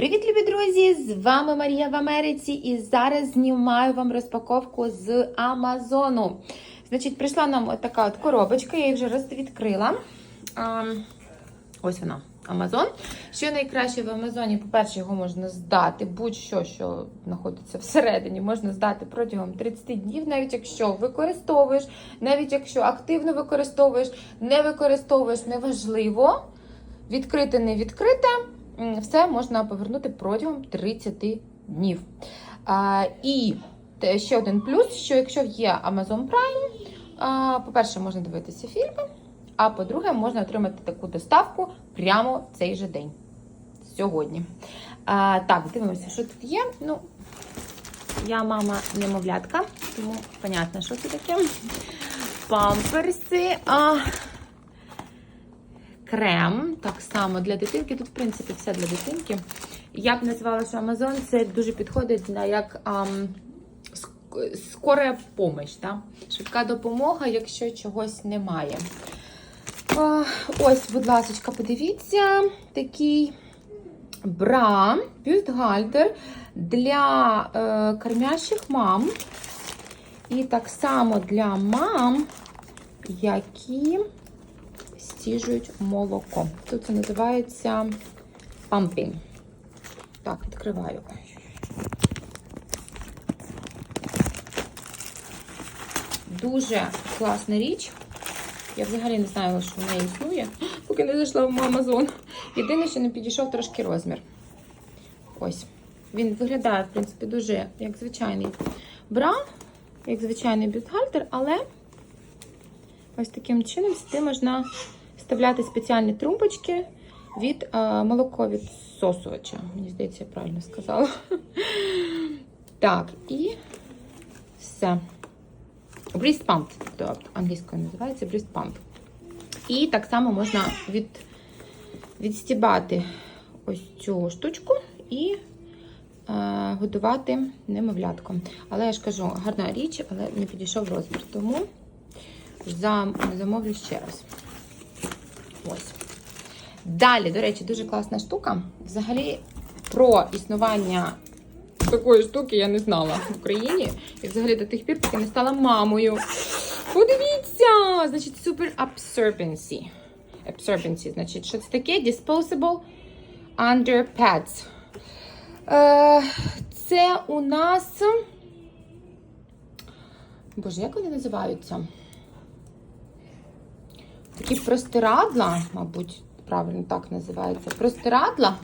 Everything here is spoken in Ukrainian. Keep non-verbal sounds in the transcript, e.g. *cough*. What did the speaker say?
Привіт, любі друзі! З вами Марія в Америці, і зараз знімаю вам розпаковку з Амазону. Значить, прийшла нам така от коробочка, я її вже раз відкрила. А, ось вона. Амазон. Що найкраще в Амазоні, по-перше, його можна здати, будь-що, що знаходиться всередині, можна здати протягом 30 днів, навіть якщо використовуєш, навіть якщо активно використовуєш, не використовуєш, неважливо. Відкрите, не відкрите, все можна повернути протягом 30 днів. А, і ще один плюс, що якщо є Amazon Prime, по-перше, можна дивитися фільми, а по-друге, можна отримати таку доставку прямо в цей же день. Сьогодні. А, так, дивимося, що тут є. Ну, я мама немовлятка, тому понятно, що це таке. Памперси. А, крем, так само для дитинки. Тут, в принципі, все для дитинки. Я б назвала, що Amazon це дуже підходить на як ам, скора помощь, да? швидка допомога, якщо чогось немає. А, ось, будь ласка, подивіться, такий бра, бюстгальтер для е, кормящих мам. І так само для мам, які стіжують молоко. Тут це називається pumping. Так, відкриваю. Дуже класна річ. Я взагалі не знаю, що в неї існує, *gasps* поки не зайшла в Амазон. Єдине, що не підійшов трошки розмір. Ось. Він виглядає, в принципі, дуже як звичайний бра, як звичайний бюстгальтер, але ось таким чином сюди можна вставляти спеціальні трубочки від е, молоковідсосувача. Мені здається, я правильно сказала. Так, і все. Breast Pump, тобто англійською називається Breast Pump. І так само можна від, відстібати ось цю штучку і е, годувати немовлятком. Але я ж кажу, гарна річ, але не підійшов розмір. Тому зам, замовлю ще раз. Ось. Далі, до речі, дуже класна штука. Взагалі, про існування такої штуки я не знала в Україні. І взагалі до тих пір, поки не стала мамою. Подивіться! Значить, Super Absorbency. Absorbency, значить, що це таке? Disposable Underpads. Е, це у нас. Боже, як вони називаються? Такі простирадла, мабуть, правильно так називається. Простирадла.